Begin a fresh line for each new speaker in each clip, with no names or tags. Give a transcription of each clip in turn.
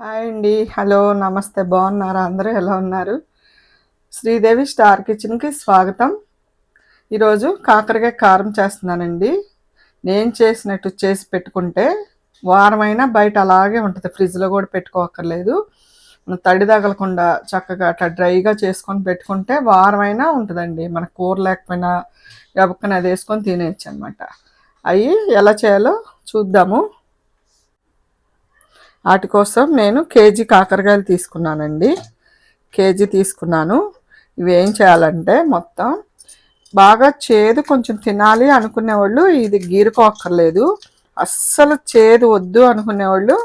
Hi అండి. Hello నమస్తే. బాగున్నారా? అందరూ ఎలా ఉన్నారు? శ్రీదేవి స్టార్ కిచెన్కి స్వాగతం. ఈరోజు కాకరకాయ కారం చేస్తున్నానండి. నేను చేసినట్టు చేసి పెట్టుకుంటే వారమైనా బయట అలాగే ఉంటుంది. ఫ్రిడ్జ్లో కూడా పెట్టుకోక్కర్లేదు. తడి తగలకుండా చక్కగా అట్లా డ్రైగా చేసుకొని పెట్టుకుంటే వారమైనా ఉంటుందండి. మన కూర లేకపోయినా గబక్కన అది వేసుకొని తినేయచ్చు అనమాట అవి ఎలా చేయాలో చూద్దాము. వాటి కోసం నేను కేజీ కాకరకాయలు తీసుకున్నానండి. కేజీ తీసుకున్నాను. ఇవి ఏం చేయాలంటే మొత్తం బాగా చేదు కొంచెం తినాలి అనుకునే వాళ్ళు ఇది గీరుకోక్కర్లేదు. అస్సలు చేదు వద్దు అనుకునేవాళ్ళు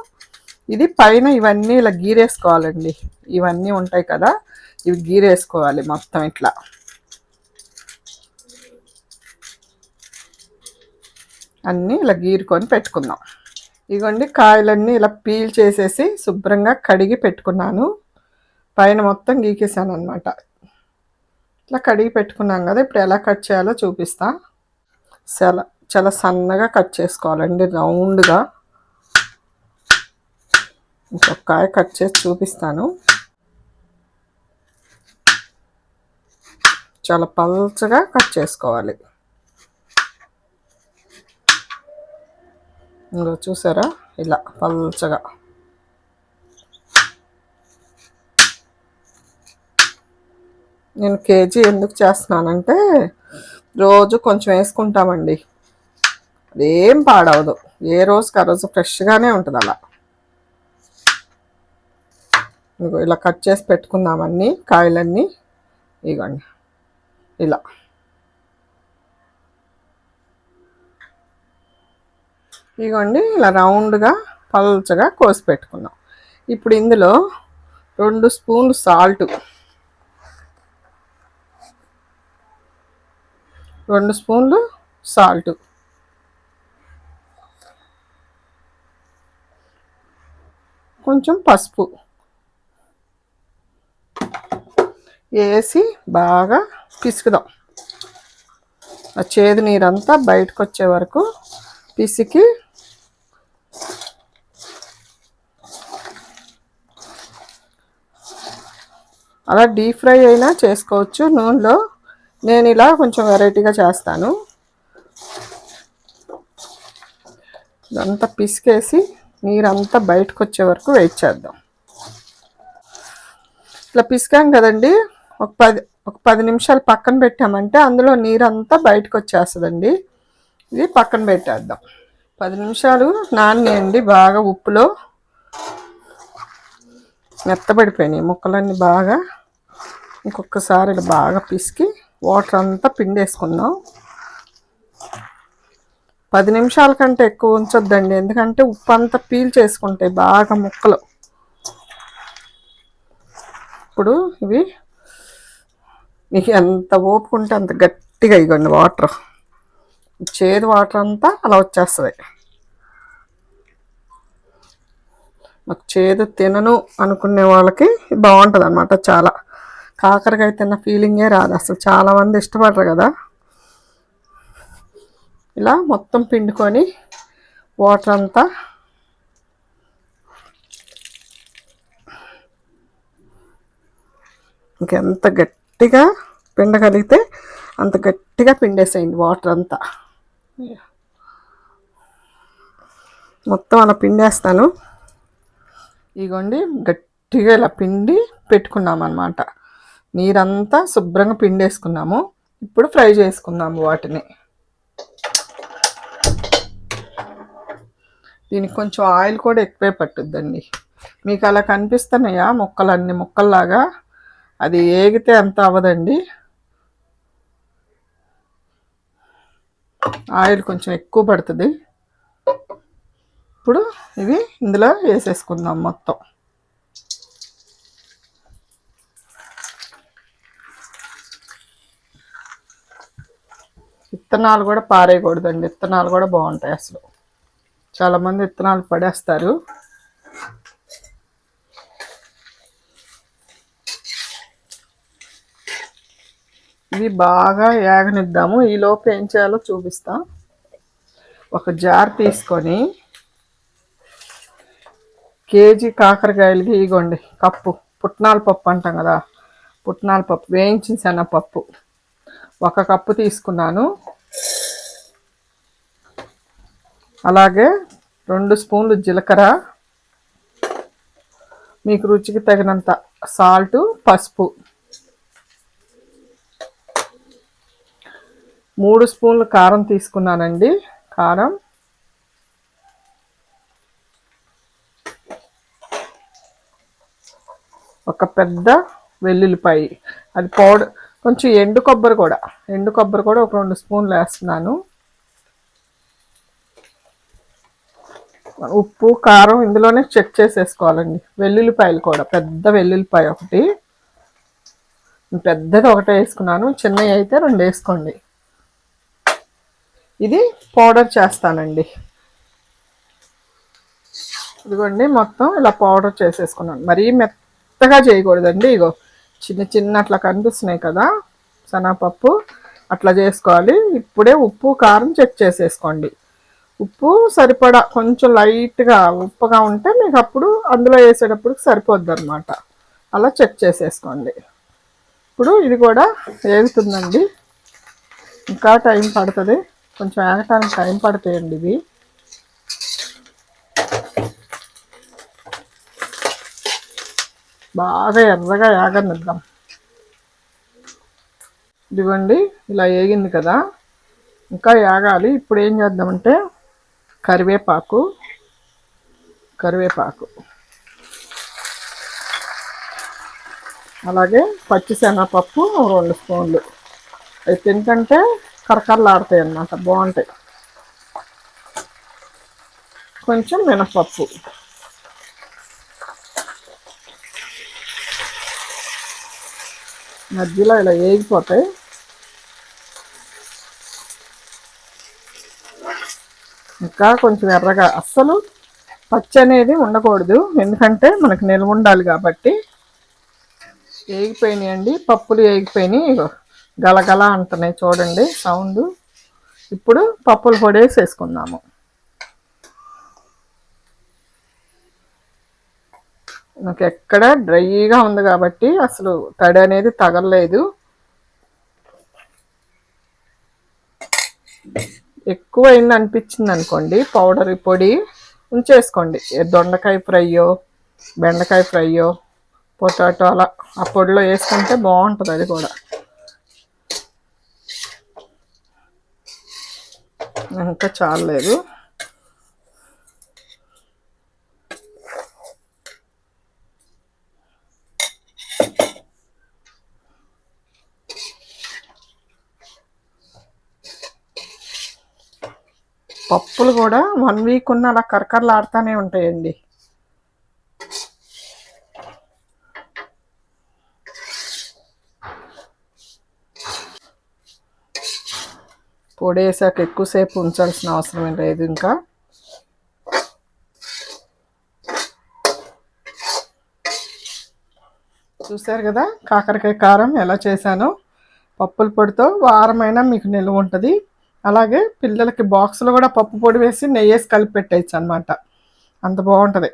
ఇది పైన ఇవన్నీ ఇలా గీరేసుకోవాలండి. ఇవన్నీ ఉంటాయి కదా ఇవి గీరేసుకోవాలి మొత్తం ఇట్లా. అన్నీ ఇలా గీరుకొని పెట్టుకుందాం. ఇగోండి కాయలన్నీ ఇలా పీల్ చేసేసి శుభ్రంగా కడిగి పెట్టుకున్నాను. పైన మొత్తం గీకేసాను అనమాట ఇట్లా కడిగి పెట్టుకున్నాం కదా ఇప్పుడు ఎలా కట్ చేయాలో చూపిస్తా. చాలా చాలా సన్నగా కట్ చేసుకోవాలండి రౌండ్గా. ఇంకొక కాయ కట్ చేసి చూపిస్తాను. చాలా పల్చగా కట్ చేసుకోవాలి. ఇంకో చూసారా? ఇలా పల్చగా. నేను కేజీ ఎందుకు చేస్తున్నానంటే రోజు కొంచెం వేసుకుంటామండి. అదేం పాడవదు. ఏ రోజుకి ఆ రోజు ఫ్రెష్గానే ఉంటుంది అలా. ఇంకో ఇలా కట్ చేసి పెట్టుకుందామన్నీ కాయలన్నీ. ఇగోండి. ఇలా. ఇగోండి ఇలా రౌండ్గా పల్చగా కోసి పెట్టుకున్నాం. ఇప్పుడు ఇందులో రెండు స్పూన్లు సాల్ట్. రెండు స్పూన్లు సాల్ట్. కొంచెం పసుపు. వేసి బాగా పిసుకుదాం. ఆ చేదు నీరంతా బయటకు వచ్చే వరకు పిసికి అలా డీప్ ఫ్రై అయినా చేసుకోవచ్చు నూనెలో. నేను ఇలా కొంచెం వెరైటీగా చేస్తాను. ఇదంతా పిసికేసి నీరంతా బయటకు వచ్చే వరకు వెయిట్ చేద్దాం. ఇట్లా పిసికాం కదండి. ఒక పది ఒక పది నిమిషాలు పక్కన పెట్టామంటే అందులో నీరంతా బయటకు వచ్చేస్తుందండి ఇది పక్కన పెట్టేద్దాం. పది నిమిషాలు నానేయండి బాగా ఉప్పులో. మెత్తబడిపోయినాయి ముక్కలన్నీ బాగా. ఇంకొకసారి ఇలా బాగా పిసికి వాటర్ అంతా పిండేసుకుందాం పది నిమిషాల కంటే ఎక్కువ ఉంచొద్దండి. ఎందుకంటే ఉప్పు అంతా పీల్ చేసుకుంటాయి బాగా ముక్కలు. ఇప్పుడు ఇవి మీకు ఎంత ఓపుకుంటే అంత గట్టిగా ఇవ్వండి వాటర్. చేదు వాటర్ అంతా అలా వచ్చేస్తుంది. మాకు చేదు తినను అనుకునే వాళ్ళకి బాగుంటుంది అనమాట చాలా. కాకరకాయ తిన్న ఫీలింగే రాదు. అసలు చాలామంది ఇష్టపడరు కదా. ఇలా మొత్తం పిండుకొని వాటర్ అంతా ఇంకెంత గట్టిగా పిండగలిగితే అంత గట్టిగా పిండేసేయండి వాటర్ అంతా. మొత్తం అలా పిండేస్తాను. ఇగోండి గట్టిగా ఇలా పిండి పెట్టుకున్నాం అనమాట నీరంతా శుభ్రంగా పిండేసుకున్నాము. ఇప్పుడు ఫ్రై చేసుకుందాము వాటిని. దీనికి కొంచెం ఆయిల్ కూడా ఎక్కువే పట్టుద్దండి. మీకు అలా కనిపిస్తున్నాయా? ముక్కలు అన్ని ముక్కల్లాగా. అది ఏగితే అంత అవ్వదండి. ఆయిల్ కొంచెం ఎక్కువ పడుతుంది. ఇప్పుడు ఇవి ఇందులో వేసేసుకుందాం మొత్తం. విత్తనాలు కూడా పారేయకూడదండి. విత్తనాలు కూడా బాగుంటాయి అసలు. చాలామంది విత్తనాలు పడేస్తారు. ఇది బాగా ఏగనిద్దాము. ఈ ఏం చేయాలో చూపిస్తా. ఒక జార్ తీసుకొని కేజీ కాకరకాయలకి ఇగోండి. కప్పు. పుట్నాల పప్పు అంటాం కదా. పుట్నాల పప్పు. వేయించిన శనగపప్పు. ఒక కప్పు తీసుకున్నాను. అలాగే రెండు స్పూన్లు జీలకర్ర. మీకు రుచికి తగినంత సాల్ట్ పసుపు. మూడు స్పూన్లు కారం తీసుకున్నానండి. కారం. ఒక పెద్ద వెల్లుల్లిపాయి. అది పౌడర్ కొంచెం ఎండు కొబ్బరి కూడా. ఎండు కొబ్బరి కూడా ఒక రెండు స్పూన్లు వేస్తున్నాను. ఉప్పు కారం ఇందులోనే చెక్ చేసేసుకోవాలండి. వెల్లుల్లిపాయలు కూడా పెద్ద వెల్లుల్లిపాయ ఒకటి. పెద్దది ఒకటే వేసుకున్నాను చిన్నవి అయితే రెండు వేసుకోండి. ఇది పౌడర్ చేస్తానండి. ఇదిగోండి మొత్తం ఇలా పౌడర్ చేసేసుకున్నాను. మరీ మెత్తగా చేయకూడదండి ఇగో. చిన్న చిన్న అట్లా కనిపిస్తున్నాయి కదా శనగపప్పు అట్లా చేసుకోవాలి. ఇప్పుడే ఉప్పు కారం చెక్ చేసేసుకోండి. ఉప్పు సరిపడా కొంచెం లైట్గా ఉప్పుగా ఉంటే మీకు అప్పుడు అందులో వేసేటప్పుడు సరిపోద్ది అనమాట అలా చెక్ చేసేసుకోండి. ఇప్పుడు ఇది కూడా వేగుతుందండి. ఇంకా టైం పడుతుంది. కొంచెం వేగటానికి టైం పడతాయండి ఇది. బాగా ఎర్రగా ఏగనిద్దాం ఇదిగోండి ఇలా వేగింది కదా. ఇంకా ఏగాలి. ఇప్పుడు ఏం చేద్దామంటే కరివేపాకు కరివేపాకు. అలాగే పచ్చిశనగపప్పు రెండు స్పూన్లు. అవి తింటుంటే కరకరలాడతాయి అన్నమాట బాగుంటాయి. కొంచెం మినపప్పు. మధ్యలో ఇలా వేగిపోతాయి. ఇంకా కొంచెం ఎర్రగా అస్సలు పచ్చి అనేది ఉండకూడదు. ఎందుకంటే మనకు నిల్వ ఉండాలి కాబట్టి. వేగిపోయినాయండి పప్పులు వేగిపోయినాయి గలగల అంటున్నాయి చూడండి సౌండ్. ఇప్పుడు పప్పుల పొడి వేసేసుకుందాము నాకు ఎక్కడ డ్రైగా ఉంది కాబట్టి అసలు తడి అనేది తగలలేదు. ఎక్కువ అయింది అనిపించింది అనుకోండి పౌడర్ పొడి ఉంచేసుకోండి. దొండకాయ ఫ్రైయో బెండకాయ ఫ్రైయో పొటాటో అలా ఆ పొడిలో వేసుకుంటే బాగుంటుంది అది కూడా. ఇంకా చాలలేదు. పప్పులు కూడా వన్ వీక్ ఉన్న అలా కరకరలాడుతూనే ఉంటాయండి. పొడి వేసాక ఎక్కువసేపు ఉంచాల్సిన అవసరం లేదు ఇంకా. చూసారు కదా కాకరకాయ కారం ఎలా చేశానో? పప్పుల పొడితో వారమైనా మీకు నిల్వ ఉంటుంది. అలాగే పిల్లలకి బాక్స్లో కూడా పప్పు పొడి వేసి నెయ్యి వేసి కలిపి పెట్టేయచ్చు అనమాట అంత బాగుంటుంది.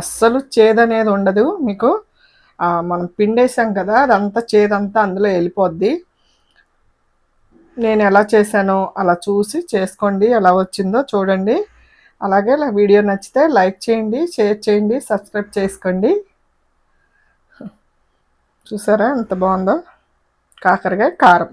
అస్సలు చేదనేది ఉండదు మీకు. మనం పిండేసాం కదా అదంతా చేదంతా అందులో వెళ్ళిపోద్ది. నేను ఎలా చేశానో అలా చూసి చేసుకోండి ఎలా వచ్చిందో చూడండి. అలాగే వీడియో నచ్చితే లైక్ చేయండి షేర్ చేయండి సబ్స్క్రైబ్ చేసుకోండి. చూసారా? ఎంత బాగుందో? కాకరకాయ కారం.